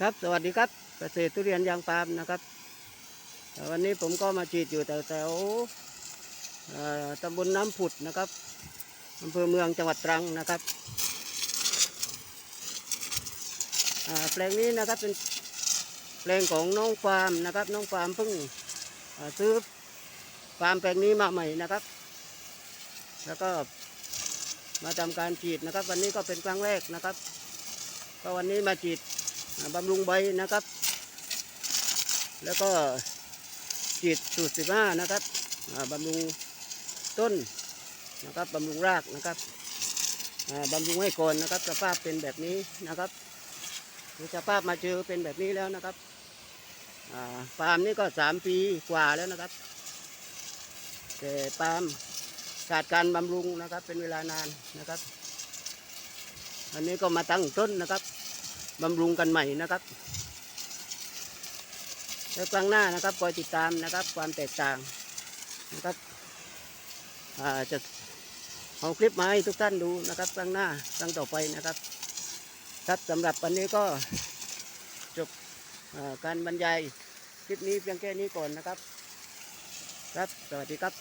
ครับสวัสดีครับเกษตรทุเรียนยางปาล์มนะครับ วันนี้ผมก็มาฉีดอยู่แถวแถวตำบลน้ำผุดนะครับอำเภอเมืองจังหวัดตรังนะครับแปลงนี้นะครับเป็นแปลงของน้องฟาร์มนะครับน้องฟาร์มเพิ่งซื้อฟาร์มแปลงนี้มาใหม่นะครับ แล้วก็มาทำการฉีดนะครับ วันนี้ก็เป็นครั้งแรกนะครับก็วันนี้มาฉีด บำรุงใบนะครับ แล้วก็ฉีดสูตรสิบห้านะครับบำรุงต้นนะครับบำรุงรากนะครับบำรุงให้ก่อนนะครับสภาพเป็นแบบนี้นะครับดูสภาพมาเจอเป็นแบบนี้แล้วนะครับปาล์มนี่ก็สามปีกว่าแล้วนะครับแต่ปาล์มขาดการบำรุงนะครับเป็นเวลานานนะครับ อันนี้ก็มาตั้งต้นนะครับ บำรุงกันใหม่นะครับ แล้วครั้งหน้านะครับคอยติดตามนะครับความแตกต่างนะครับจะเอาคลิปมาให้ทุกท่านดูนะครับครั้งหน้าครั้งต่อไปนะครับ ครับสำหรับวันนี้ก็จบการบรรยายคลิปนี้เพียงแค่นี้ก่อนนะครับ ครับ สวัสดีครับ